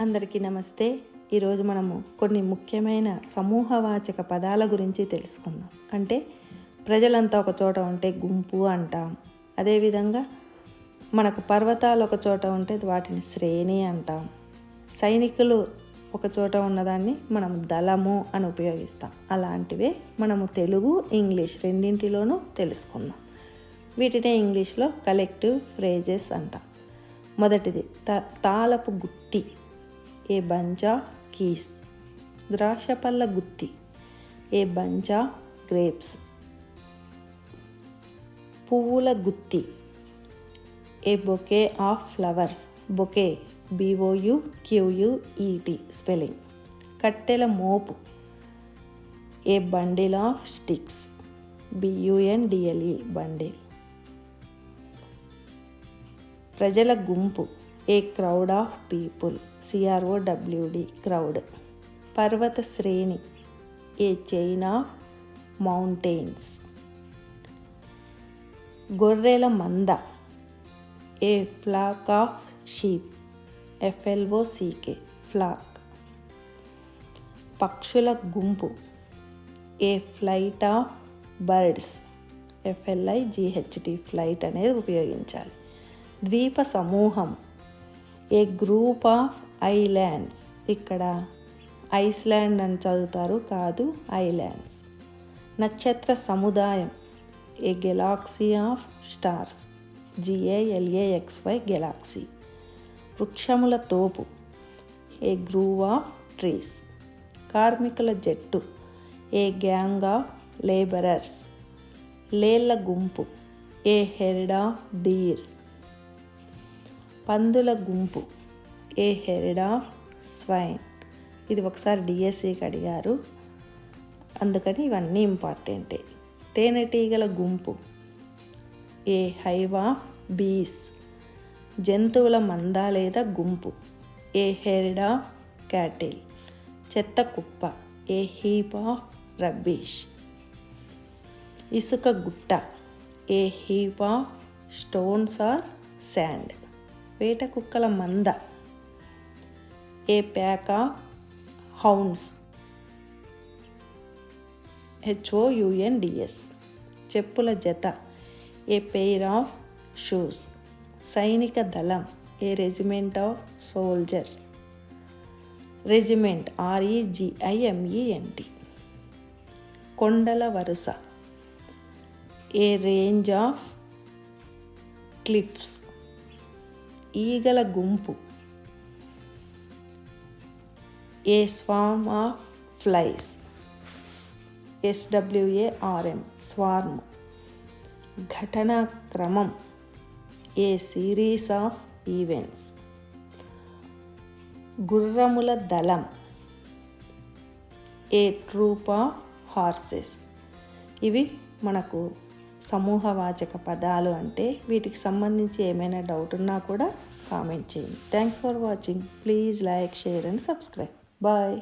అందరికీ నమస్తే. ఈరోజు మనము కొన్ని ముఖ్యమైన సమూహవాచక పదాల గురించి తెలుసుకుందాం. అంటే ప్రజలంతా ఒక చోట ఉంటే గుంపు అంటాం. అదేవిధంగా మనకు పర్వతాలు ఒక చోట ఉంటే వాటిని శ్రేణి అంటాం. సైనికులు ఒక చోట ఉన్నదాన్ని మనం దళము అని ఉపయోగిస్తాం. అలాంటివే మనము తెలుగు ఇంగ్లీష్ రెండింటిలోనూ తెలుసుకుందాం. వీటినే ఇంగ్లీష్లో కలెక్టివ్ ఫ్రేజెస్ అంటాం. మొదటిది త తాళపు గుత్తి. ఏ బంజా కీస్? ద్రాక్ష పళ్ళ గుత్తి. A bunch of grapes? పువ్వుల గుత్తి. A bouquet of flowers? Bouquet B O U Q U E T spelling. కట్టెల మోపు. A bundle of sticks? B U N D L E bundle. ప్రజల గుంపు. A crowd of people C R O W D crowd పర్వత శ్రేణి a chain of mountains గొర్రెల మంద a flock of sheep F L O C K flock పక్షుల గుంపు a flight of birds F L I G H T flight అనేది ఉపయోగించాలి. ద్వీప సమూహం ఏ గ్రూప్ ఆఫ్ ఐలాండ్స్? ఇక్కడ ఐస్లాండ్ అని చదువుతారు కాదు ఐలాండ్స్. నక్షత్ర సముదాయం a galaxy of stars? G A L A X Y galaxy. వృక్షముల తోపు ఏ గ్రూవ్ ఆఫ్ ట్రీస్? కార్మికుల జట్టు ఏ గ్యాంగ్ ఆఫ్ లేబరర్స్? లేళ్ళ గుంపు ఏ హెర్డ్ ఆఫ్ డీర్? పందుల గుంపు. A herd of swine. ఇది ఒకసారి డిఎస్సికి అడిగారు. అందుకని ఇవన్నీ ఇంపార్టెంటే. తేనెటీగల గుంపు. ఏ హైవ్ ఆఫ్ బీస్. జంతువుల మంద లేదా గుంపు. A herd of cattle. చెత్త కుప్ప. ఏ హీప్ ఆఫ్ రబ్బీష్. ఇసుక గుట్ట. ఏ heap of stones are sand. వేట కుక్కల మంద. ఏ ప్యాక్ ఆఫ్ హౌన్స్ హెచ్ఓయుఎన్డిఎస్ చెప్పుల జత. A pair of shoes. సైనిక దళం. ఏ రెజిమెంట్ ఆఫ్ సోల్జర్. రెజిమెంట్ ఆర్ఈజిఐఎంఈఎన్టి కొండల వరుస. ఏ రేంజ్ ఆఫ్ క్లిప్స్. ఈగల గుంపు. ఏ స్వామ్ ఆఫ్ ఫ్లైస్ ఎస్డబ్ల్యూఏఆర్ఎం స్వార్మ్ ఘటనా క్రమం. ఏ సిరీస్ ఆఫ్ ఈవెంట్స్ గుర్రముల దళం. ఏ ట్రూప్ ఆఫ్ హార్సెస్ ఇవి మనకు సమూహవాచక పదాలు అంటే వీటికి సంబంధించి ఏమైనా డౌట్ ఉన్నా కూడా కామెంట్ చేయండి. Thanks for watching please like share and subscribe bye